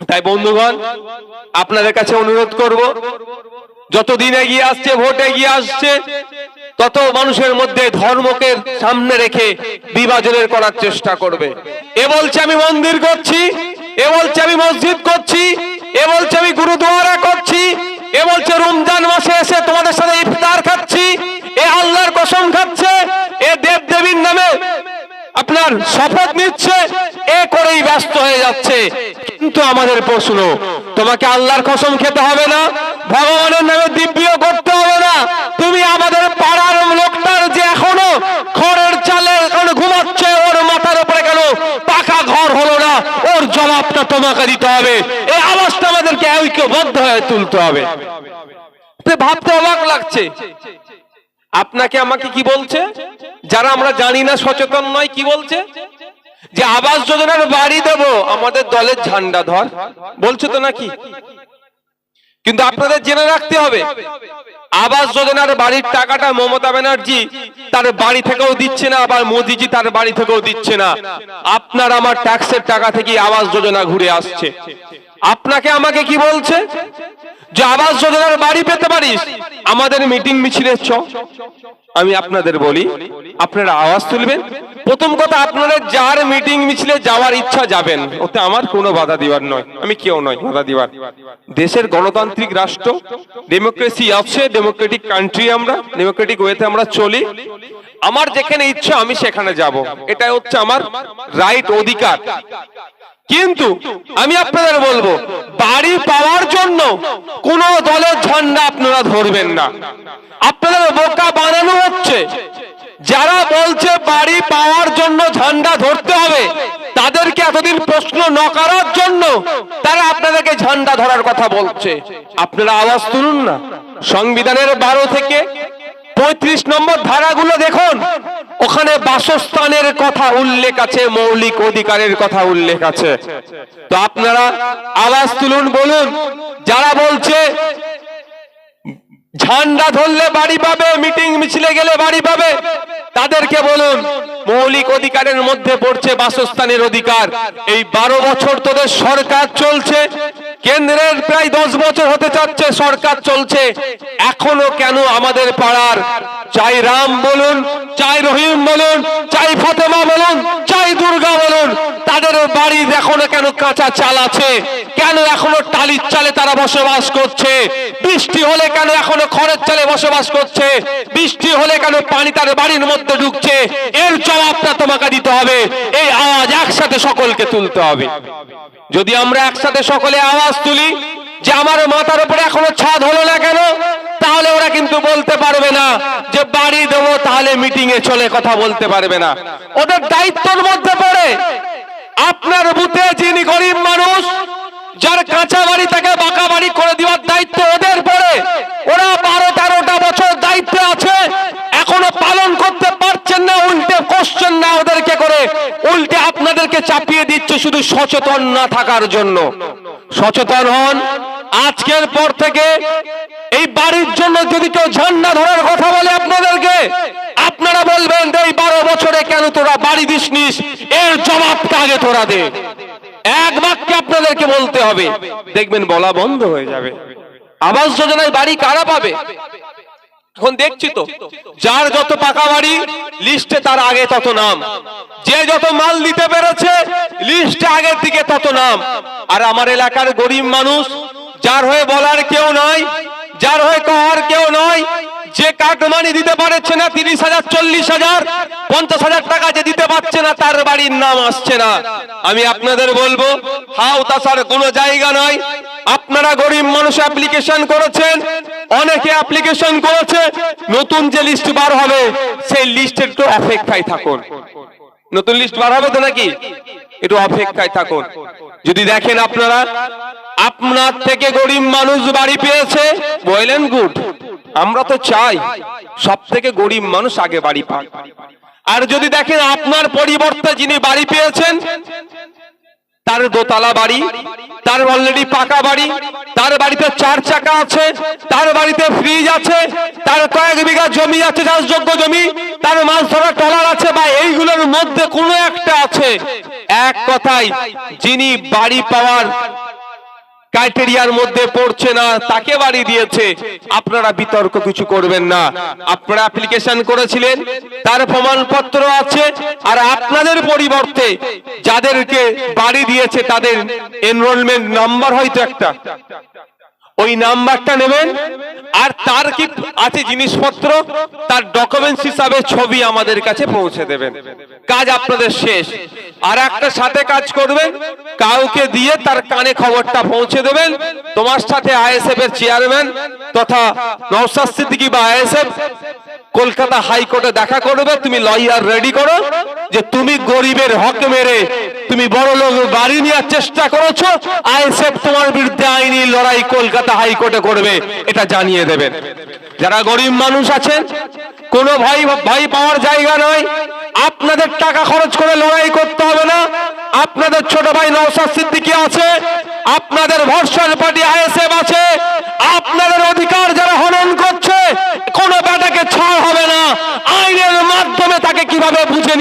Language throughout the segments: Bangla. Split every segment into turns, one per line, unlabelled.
তাই বন্ধুগণ, আপনাদের কাছে অনুরোধ করব, যতদিন এগিয়ে আসছে, ভোট এগিয়ে আসছে, তত মানুষের মধ্যে ধর্মকে সামনে রেখে বিভাজনের করার চেষ্টা করবে। এ বলছে আমি মন্দির করছি, এ বলছে আমি মসজিদ করছি, এ বলছে আমি গুরুদুয়ারা করছি, এ বলছে রমজান মাসে এসে তোমাদের সাথে ইফতার খাচ্ছি, এ আল্লাহর কসম খাচ্ছে, এ দেব দেবীর নামে আপনার শপথ নিচ্ছে, এ করেই ব্যস্ত হয়ে যাচ্ছে। কিন্তু আমাদের প্রশ্ন, তোমাকে আল্লাহর কসম খেতে হবে না, ভগবানের নামে দিব্য করতে হবে না। তুমি আমাদের পাড়ার লোকটার যে এখনও খড়ের চালে এখন ঘুমাচ্ছে, ওর মাথার উপরে কেন পাকা ঘর হলো না, ওর জবাবটা তোমাকে দিতে হবে। এই আওয়াজটা আমাদেরকে ঐক্যবদ্ধ হয়ে তুলতে হবে। ভাবতে অবাক লাগছে। আপনাকে আমাকে কি বলছে? যারা আমরা জানি না, সচেতন নয়, কি বলছে? যে আবাস যোজনার বাড়ি দেব, আমাদের দলের ঝান্ডা ধর। বলছো তো নাকি? কিন্তু আপনাদের জেনে রাখতে হবে, আবাস যোজনার বাড়ির টাকাটা মমতা ব্যানার্জি তার বাড়ি থেকেও দিচ্ছে না, আবার মোদিজি তার বাড়ি থেকেও দিচ্ছে না। আপনার আমার ট্যাক্সের টাকা থেকে আবাস যোজনা ঘুরে আসছে। আপনাকে আমাকে কি বলছে? যে আবাস যোজনার বাড়ি পেতে পারিস, আমাদের মিটিং মিছিলের চ। আমি আপনাদের বলি, আপনারা আওয়াজ তুলবেন। প্রথম কথা, আপনারা যার মিটিং মিছিলে যাওয়ার ইচ্ছা যাবেন, ওতে আমার কোনো বাধা দিবার নয়। আমি কেউ নয় বাধা দিবার দেশের গণতান্ত্রিক রাষ্ট্র ডেমোক্রেসি আছে ডেমোক্রেটিক কান্ট্রি আমরা ডেমোক্রেটিক ওয়েতে আমরা চলি। আমার যেখানে ইচ্ছা, আমি সেখানে যাব। এটাই হচ্ছে আমার রাইট অধিকার। কিন্তু আমি আপনাদের বলব, বাড়ি পাওয়ার জন্য কোন দলের ঝান্ডা আপনারা ধরবেন না। আপনাদের বোকা বানানো হচ্ছে। যারা বলছে বাড়ি পাওয়ার জন্য ঝান্ডা ধরতে হবে, তাদেরকে এতদিন প্রশ্ন ন করার জন্য তারা আপনাদেরকে ঝান্ডা ধরার কথা বলছে। আপনারা আওয়াজ তুলুন না। সংবিধানের বারো থেকে পঁয়ত্রিশ নম্বর ধারাগুলো দেখুন। ওখানে বাসস্থানের কথা উল্লেখ আছে, মৌলিক অধিকারের কথা উল্লেখ আছে। তো আপনারা আওয়াজ তুলুন, বলুন। যারা বলছে ঝান্ডা ধরলে বাড়ি পাবে মিটিং মিছিলে গেলে বাড়ি পাবে। তাদেরকে বলুন। মৌলিক অধিকারের মধ্যে পড়ছে বাসস্থানের অধিকার। এই বারো বছর তোদের সরকার চলছে, কেন্দ্রের প্রায় দশ বছর হতে চাচ্ছে সরকার চলছে। এখনও কেন আমাদের পাড়ার চাই রাম বলুন, চাই রহিম বলুন, চাই ফতেমা বলুন, চাই দুর্গা বলুন, তাদের বাড়ি এখনও কেন কাঁচা চাল আছে? কেন এখনও টালির চালে তারা বসবাস করছে? বৃষ্টি হলে কেন এখনও খড়ের চালে বসবাস করছে? বৃষ্টি হলে কেন পানি তার বাড়ির মধ্যে ঢুকছে? এর জবাবটা তোমাকে দিতে হবে। এই আওয়াজ একসাথে সকলকে তুলতে হবে। যদি আমরা একসাথে সকলে আওয়াজ তুলি, যে আমার মাথার উপরে এখনও ছাদ হলো না কেন, তাহলে ওরা কিন্তু বলতে পারবে না যে বাড়ি দেবো, তাহলে মিটিং এ চলে কথা বলতে পারবে না। ওদের দায়িত্বের মধ্যে পড়ে আপনার বুথে যিনি গরিব মানুষ, যার কাঁচা বাড়ি তাকে বাঁকা বাড়ি করে দেওয়ার দায়িত্ব ওদের পড়ে ওরা বারো তেরোটা বছর দায়িত্বে আছে এখনও পালন করতে পারছেন না উল্টে কোশ্চেন না ওদেরকে করে, উল্টে আপনাদেরকে চাপিয়ে দিচ্ছে শুধু সচেতন না থাকার জন্য। সচেতন হন। আজকের পর থেকে এই বাড়ির জন্য যদি কেউ ঝান্ডা ধরার কথা বলে আপনাদেরকে, আপনারা বলবেন এই বারো বছরে কেন তোরা বাড়ি দিস নিস এর জবাবটা আগে তোরা দে। এক বাক্যে আপনাদেরকে বলতে হবে। দেখবেন বলা বন্ধ হয়ে যাবে। আবাস যোজনায় বাড়ি কারা পাবে? এখন দেখছি তো যার যত পাকা বাড়ি লিস্টে তার আগে তত নাম। যে যত মাল দিতে পেরেছে লিস্টে আগের দিকে তত নাম। আর আমার এলাকার গরিব মানুষ যার হয়ে বলার কেউ নয় যার হয়ে কহার কেউ নয় যে কার্ড কাটমানি দিতে পারছে না, তিরিশ হাজার, চল্লিশ হাজার, পঞ্চাশ হাজার টাকা যে দিতে পারছে না, তার বাড়ির নাম আসছে না। আমি আপনাদের বলব, হাও তাছাড়া কোনো জায়গা নয় আপনারা গরিব মানুষ অ্যাপ্লিকেশন করেছেন, অনেকে অ্যাপ্লিকেশন করেছে, নতুন যে লিস্ট বার হবে, সেই লিস্টের একটু অপেক্ষায় থাকুন। নতুন লিস্ট বার হবে তো নাকি? একটু অপেক্ষায় থাকুন। যদি দেখেন আপনারা, আপনার থেকে গরিব মানুষ বাড়ি পেয়েছে, বললেন গুড আমরা তো চাই সব থেকে গরিব মানুষ আগে বাড়ি পাক। আর যদি দেখেন আপনার পরিবর্তে যিনি বাড়ি পেয়েছেন, তার দোতলা বাড়ি, তার অলরেডি পাকা বাড়ি, তার বাড়িতে চার চাকা আছে, তার বাড়িতে ফ্রিজ আছে, তার কয়েক বিঘা জমি আছে, চাষযোগ্য জমি, তার মাছ ধরার টলার আছে বা এইগুলোর মধ্যে কোনো একটা আছে। এক কথায়, যিনি বাড়ি পাওয়ার ক্রাইটেরিয়ার মধ্যে পড়ছে না, তাকে বাড়ি দিয়েছে। আপনারা বিতর্ক কিছু করবেন না। আপনারা অ্যাপ্লিকেশন করেছিলেন, তার প্রমাণপত্র আছে, আর আপনাদের পরিবর্তে যাদেরকে বাড়ি দিয়েছে তাদের এনরোলমেন্ট নাম্বার হয়তো একটা। ওই নাম্বারটা নেবেন, আর তার কি আছে জিনিসপত্র, তার ডকুমেন্টস হিসাবে ছবি আমাদের কাছে পৌঁছে দেবেন। কাজ আপনাদের শেষ। আর একটা সাথে কাজ করবেন, কাউকে দিয়ে তার কানে খবরটা পৌঁছে দেবেন। তোমার সাথে আইএসএফ এর চেয়ারম্যান তথা নওসাদ সিদ্দিকী বা আইএসএফ, কলকাতা হাইকোর্টে দেখা করবে, তুমি লয়ার রেডি করো। যে তুমি গরিবের হক মেরে তুমি বড় লোক বাড়ি নেওয়ার চেষ্টা করেছ, আইএসএফ তোমার বিরুদ্ধে আইনি লড়াই কলকাতা হাইকোর্টে করবে, এটা জানিয়ে দেবেন যারা গরিব মানুষ আছেন কোনো ভাই ভাই পাওয়ার জায়গা নয়। আপনাদের টাকা খরচ করে লড়াই করতে হবে না। আপনাদের ছোট ভাই নওসাদ সিদ্দিকী আছে, আপনাদের ভরসার পার্টি আইএসএফ আছে আপনাদের অধিকার যারা হনন করছে কোন ব্যাটাকে ছাড় হবে না আইনের মাধ্যমে তাকে কীভাবে বুঝে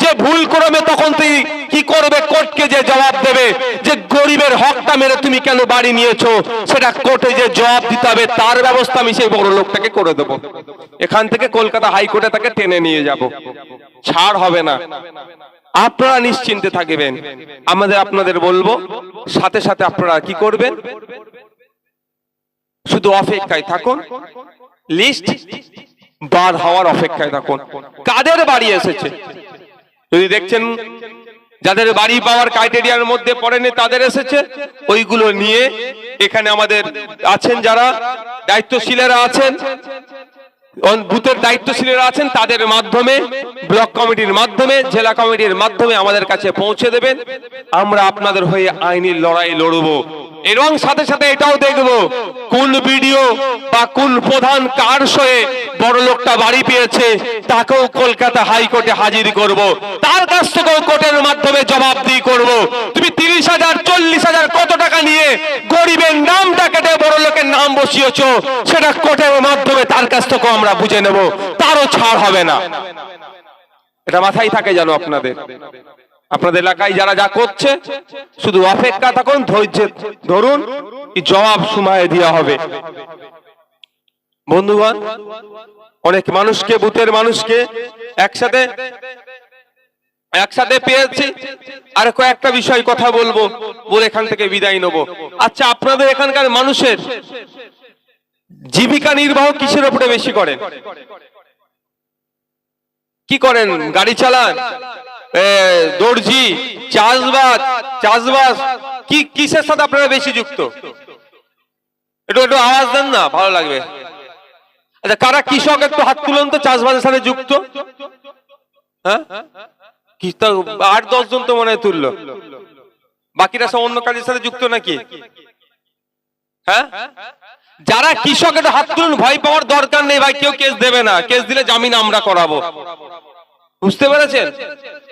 যে ভুল করবে তখন তুই কি করবে? কোর্টকে যে জবাব দেবে? যে গরিবের হকটা মেরে তুমি কেন বাড়ি নিয়েছো? সেটা কোর্টে যে জবাব দিতে হবে, তার ব্যবস্থা আমি সেই বড় লোকটাকে করে দেবো। এখান থেকে কলকাতা হাইকোর্টে তাকে টেনে নিয়ে যাব। ছাড় হবে না। আপনারা নিশ্চিন্তে থাকবেন। আমাদের আপনাদের বলব, সাথে সাথে আপনারা কি করবেন? শুধু অপেক্ষায় থাকুন। লিস্ট বার হওয়ার অপেক্ষায় থাকুন। কাদের বাড়ি এসেছে? যদি দেখছেন যাদের বাড়ি পাওয়ার ক্রাইটেরিয়ার মধ্যে পড়েনি, তাদের এসেছে। ওইগুলো নিয়ে এখানে আমাদের আছেন যারা, দায়িত্বশীলেরা আছেন বুথের দায়িত্বশীলেরা আছেন, তাদের মাধ্যমে, ব্লক কমিটির মাধ্যমে, জেলা কমিটির মাধ্যমে আমাদের কাছে পৌঁছে দেবেন। আমরা আপনাদের হয়ে আইনি লড়াই লড়বো। এবং সাথে সাথে এটাও দেখব, কোন ভিডিও বা কোন প্রধান কার সয়ে বড় লোকটা বাড়ি পেয়েছে, তাকেও কলকাতা হাইকোর্টে হাজির করব। তার কাছ থেকেও কোর্টের মাধ্যমে জবাবদিহি করব। তুমি তিরিশ হাজার, চল্লিশ হাজার কত টাকা নিয়ে গরিবের নামটা কেটে বড় লোকের নাম বসিয়েছো, সেটা কোর্টের মাধ্যমে তার কাছ থেকেও আমরা বুঝে নেব। তারও ছাড় হবে না। এটা মাথায় থাকে জানো আপনাদের। আপনাদের এলাকায় যারা যা করছে, শুধু অপেক্ষা থাকুন ধৈর্যের ধরুন জবাব সময় দেওয়া হবে। বন্ধুগণ, অনেক মানুষকে, বুথের মানুষকে একসাথে একসাথে পেয়েছি। আর কয়েকটা বিষয় কথা বলব, বলে এখান থেকে বিদায় নেব। আচ্ছা আপনাদের এখানকার মানুষের জীবিকা নির্বাহ কিসের উপরে বেশি করেন কি করেন? গাড়ি চালান? দর্জি, চাষবাস চাষবাস, কি, কিসের সাথে আপনারা বেশি যুক্ত? একটু একটু আওয়াজ দেন না, ভালো লাগবে। আচ্ছা কারা কৃষক একটু হাত তুলুন তো, চাষবাসের সাথে যুক্ত? হ্যাঁ? আট, দশ জন তো মনে হয় তুললো। বাকিরা সব অন্য কাজের সাথে যুক্ত নাকি? হ্যাঁ? যারা কৃষক একটু হাত তুলুন, ভয় পাওয়ার দরকার নেই, ভাই, কেউ কেস দেবে না। কেস দিলে জামিন আমরা করাবো। বুঝতে পেরেছেন?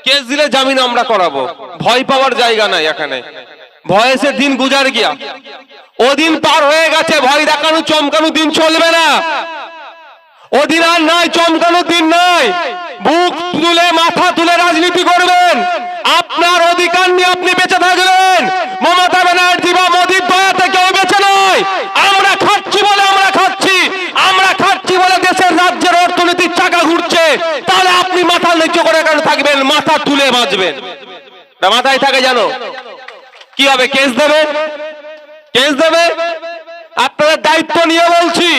কেস দিলে জামিন আমরা করাবো। ভয় পাওয়ার জায়গা নাই এখানে। ভয়েসের দিন গুজার গিয়া। ও দিন পার হয়ে গেছে, ভয় দেখানো চমকানো দিন চলবে না। ওদিন আর নাই চমকানোর দিন নাই। বুক তুলে, মাথা তুলে রাজনীতি করবেন। আপনার অধিকার নিয়ে আপনি বেঁচে থাকলেন মমতা ব্যানার্জি বা মোদীর দয়াতে কেউ বেঁচে নয় আমরা খাচ্ছি বলে আমরা খাচ্ছি আমরা খাচ্ছি বলে দেশের রাজ্যের অর্থনীতির চাকা ঘুরছে তাহলে আপনি মাথা নিচু করে কেন থাকবেন, মাথা তুলে বাঁচবেন। মাথায় থাকে জানো? কি হবে, কেস দেবে? কেস দেবে? আপনাদের দায়িত্ব নিয়ে বলছি।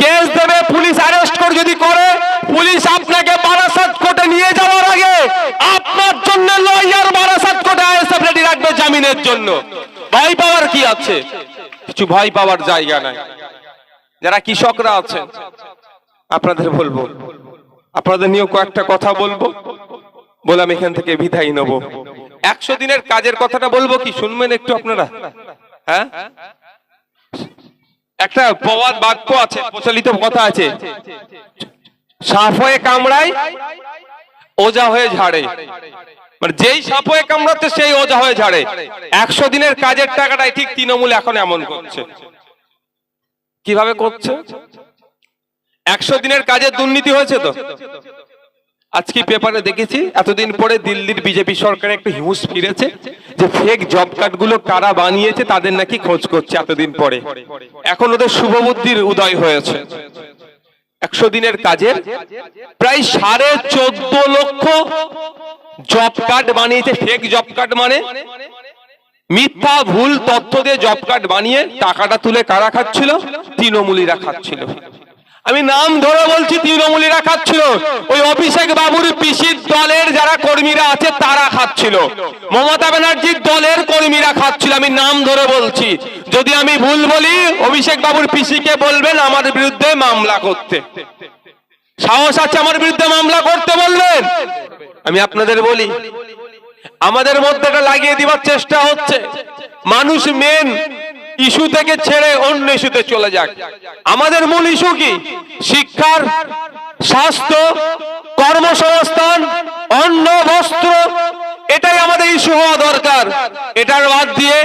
কেস দেবে, পুলিশ অ্যারেস্ট করে যদি করে, পুলিশ আপনাকে বারাসাত কোর্টে নিয়ে যাওয়ার আগে আপনার জন্য লয়ার বারাসাত কোর্টে আইএসএফ রেডি রাখবে জামিনের জন্য। ভয় পাওয়ার কি আছে? কিছু ভয় পাওয়ার জায়গা নাই। যারা কৃষকরা আছেন, আপনাদের বলব। আপনাদের নিয়েও কয়েকটা কথা বলব। বলে আমি এখান থেকে বিদায় নেব। একশো দিনের কাজের কথাটা বলব কি? শুনবেন একটু আপনারা? হ্যাঁ? একটা প্রবাদ বাক্য আছে, প্রচলিত কথা আছে। সাপ হয়ে কামড়ায়, ওজা হয়ে ঝাড়ে। মানে যেই সাপ হয়ে কামড়াচ্ছে, সেই ওজা হয়ে ঝাড়ে। একশো দিনের কাজের টাকাটাই ঠিক তৃণমূল এখন এমন করছে। কীভাবে করছে? একশো দিনের কাজের দুর্নীতি হয়েছে তো? আজকে পেপারে দেখেছি, এতদিন পরে দিল্লির বিজেপি সরকার একটা হিউস ফিরেছে, যে ফেক জব কার্ডগুলো কারা বানিয়েছে তাদের নাকি খোঁজ করছে এতদিন পরে। এখন ওদের শুভবুদ্ধির উদয় হয়েছে। একশো দিনের কাজের প্রায় সাড়ে চোদ্দ লক্ষ জব কার্ড বানিয়েছে ফেক জব কার্ড মানে মিথ্যা, ভুল তথ্য দিয়ে জব কার্ড বানিয়ে টাকাটা তুলে কারা খাচ্ছিল? তৃণমূলীরা খাচ্ছিল। আমি নাম ধরে বলছি, তৃণমূলীরা খাচ্ছিল। ওই অভিষেক বাবুর পিসির দলের যারা কর্মীরা আছে, তারা খাচ্ছিল। মমতা ব্যানার্জির দলের কর্মীরা খাচ্ছিল, আমি নাম ধরে বলছি। যদি আমি ভুল বলি, অভিষেক বাবুর পিসিকে বলবেন, আমার বিরুদ্ধে মামলা করতে। সাহস আছে আমার বিরুদ্ধে মামলা করতে বলবেন? আমি আপনাদের বলি, আমাদের মধ্যে লাগিয়ে দিবার চেষ্টা হচ্ছে। মানুষ মেন ইস্যু থেকে ছেড়ে অন্য ইস্যুতে চলে যাক। আমাদের মূল ইস্যু কি? শিক্ষার স্বাস্থ্য, কর্মসংস্থান, অন্ন, বস্ত্র, এটাই আমাদের ইস্যু হওয়া দরকার। এটার বাদ দিয়ে